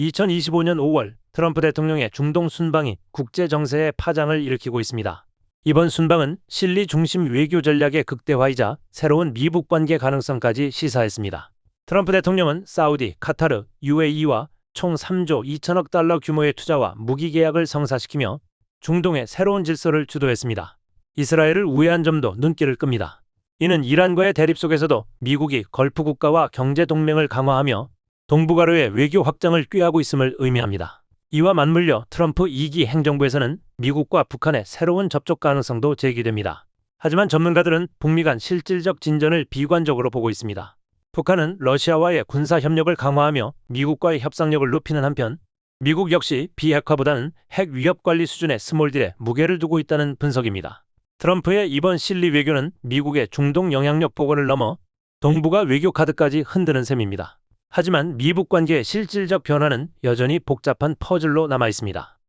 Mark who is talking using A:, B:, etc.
A: 2025년 5월 트럼프 대통령의 중동 순방이 국제 정세에 파장을 일으키고 있습니다. 이번 순방은 실리 중심 외교 전략의 극대화이자 새로운 미북 관계 가능성까지 시사했습니다. 트럼프 대통령은 사우디, 카타르, UAE와 총 3조 2천억 달러 규모의 투자와 무기 계약을 성사시키며 중동의 새로운 질서를 주도했습니다. 이스라엘을 우회한 점도 눈길을 끕니다. 이는 이란과의 대립 속에서도 미국이 걸프 국가와 경제 동맹을 강화하며 동북아로의 외교 확장을 꾀하고 있음을 의미합니다. 이와 맞물려 트럼프 2기 행정부에서는 미국과 북한의 새로운 접촉 가능성도 제기됩니다. 하지만 전문가들은 북미 간 실질적 진전을 비관적으로 보고 있습니다. 북한은 러시아와의 군사 협력을 강화하며 미국과의 협상력을 높이는 한편 미국 역시 비핵화보다는 핵 위협 관리 수준의 스몰딜에 무게를 두고 있다는 분석입니다. 트럼프의 이번 실리 외교는 미국의 중동 영향력 복원을 넘어 동북아 외교 카드까지 흔드는 셈입니다. 하지만 미북 관계의 실질적 변화는 여전히 복잡한 퍼즐로 남아 있습니다.